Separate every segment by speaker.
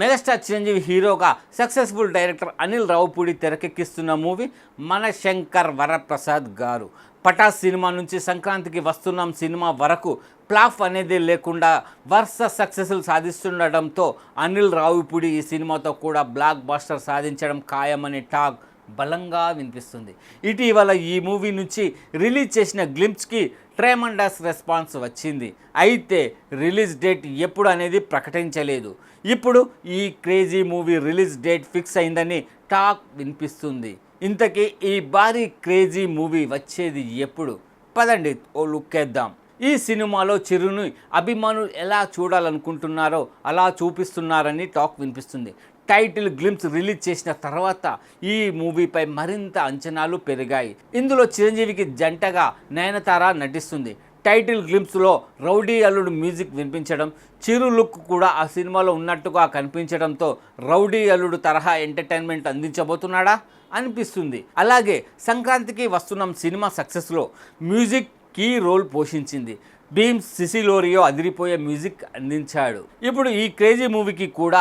Speaker 1: Megastar Chiranjeevi హీరోగా successful director Anil Ravipudi తెరకెక్కిస్తున్న movie Mana Shankar Varaprasad గారు. పటాస్ సినిమా నుంచి సంక్రాంతికి వస్తున్నాం సినిమా వరకు ప్లాఫ్ అనేది లేకుండా వరుస సక్సెస్లు సాధిస్తుండటంతో అనిల్ రావుపూడి ఈ సినిమాతో కూడా బ్లాక్ బాస్టర్ సాధించడం ఖాయమని టాక్ బలంగా వినిపిస్తుంది. ఇటీవల ఈ మూవీ నుంచి రిలీజ్ చేసిన గ్లిమ్స్కి ట్రేమండస్ రెస్పాన్స్ వచ్చింది. అయితే రిలీజ్ డేట్ ఎప్పుడు అనేది ప్రకటించలేదు. ఇప్పుడు ఈ crazy movie release date fix అయిందని టాక్ వినిపిస్తుంది. ఇంతకీ ఈ భారీ క్రేజీ మూవీ వచ్చేది ఎప్పుడు? పదండి ఓ లుక్ వేద్దాం. ఈ సినిమాలో చిరును అభిమానులు ఎలా చూడాలనుకుంటున్నారో అలా చూపిస్తున్నారని టాక్ వినిపిస్తుంది. టైటిల్ గ్లిమ్స్ రిలీజ్ చేసిన తర్వాత ఈ మూవీపై మరింత అంచనాలు పెరిగాయి. ఇందులో చిరంజీవికి జంటగా నయనతార నటిస్తుంది. టైటిల్ గ్లిమ్స్లో రౌడీ అల్లుడు మ్యూజిక్ వినిపించడం చిరు లుక్ కూడా ఆ సినిమాలో ఉన్నట్టుగా కనిపించడంతో రౌడీ అల్లుడు తరహా ఎంటర్టైన్మెంట్ అందించబోతున్నాడా? అనిపిస్తుంది. అలాగే సంక్రాంతికి వస్తున్న సినిమా సక్సెస్లో మ్యూజిక్ కీ రోల్ పోషించింది. భీమ్స్ సిసిలోరియో అదిరిపోయే మ్యూజిక్ అందించాడు. ఇప్పుడు ఈ క్రేజీ మూవీకి కూడా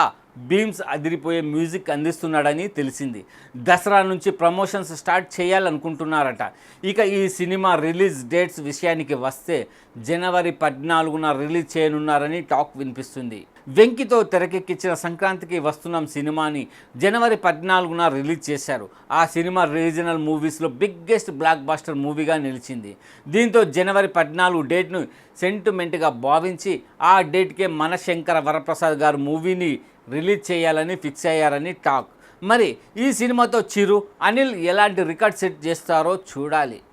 Speaker 1: భీమ్స్ అదిరిపోయే మ్యూజిక్ అందిస్తున్నాడని తెలిసింది. దసరా నుంచి ప్రమోషన్స్ స్టార్ట్ చేయాలనుకుంటున్నారట. ఇక ఈ సినిమా రిలీజ్ డేట్స్ విషయానికి వస్తే జనవరి పద్నాలుగున రిలీజ్ చేయనున్నారని టాక్ వినిపిస్తుంది. వెంకితో తెరకెక్కించిన సంక్రాంతికి వస్తున్నాం సినిమాని. జనవరి పద్నాలుగున రిలీజ్ చేశారు. ఆ సినిమా రీజనల్ మూవీస్లో బిగ్గెస్ట్ బ్లాక్ బాస్టర్ మూవీగా నిలిచింది. దీంతో జనవరి పద్నాలుగు డేట్ను సెంటిమెంట్గా భావించి ఆ డేట్కే మన శంకర వరప్రసాద్ గారు మూవీని రిలీజ్ చేయాలని ఫిక్స్ అయ్యారని టాక్. మరి ఈ సినిమాతో చిరు అనిల్ ఎలాంటి రికార్డ్ సెట్ చేస్తారో చూడాలి.